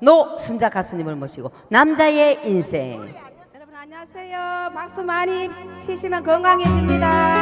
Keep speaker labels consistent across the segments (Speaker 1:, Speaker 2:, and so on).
Speaker 1: 노순자 가수님을 모시고 남자의 인생
Speaker 2: 여러분 안녕하세요. 박수 많이 치시면 건강해집니다.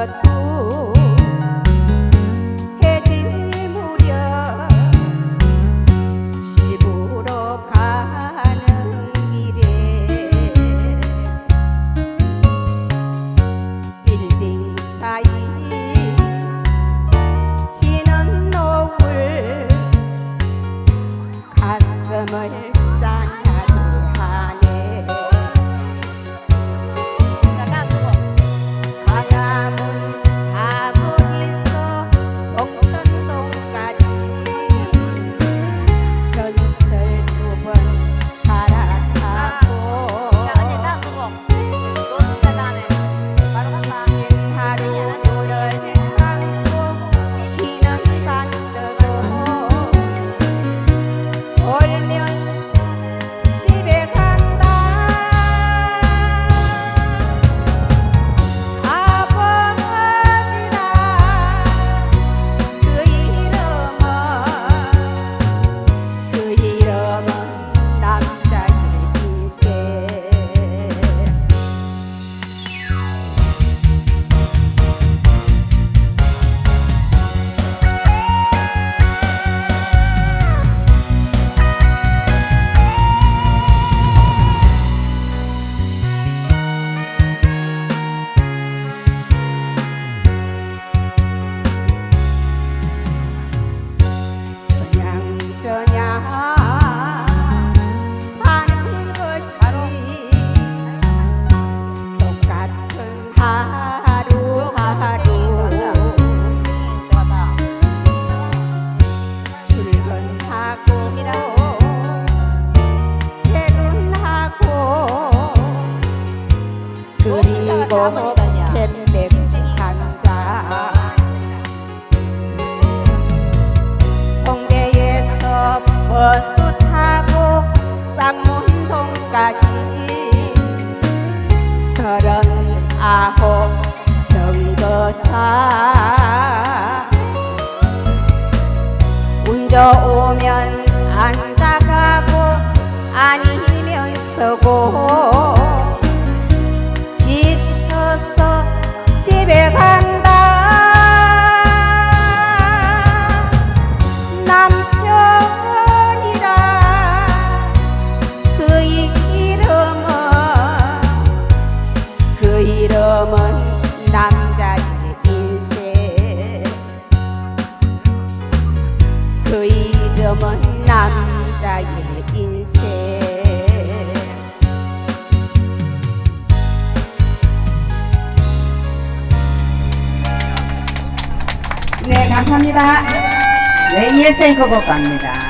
Speaker 2: But. 버스 타고 쌍문동까지. 서른아홉 정거차. 운전 오면 앉아가고 아니면 서고 그 이름은 남자의 인생
Speaker 1: 네 감사합니다. 네, 레이의 생커곡 갑니다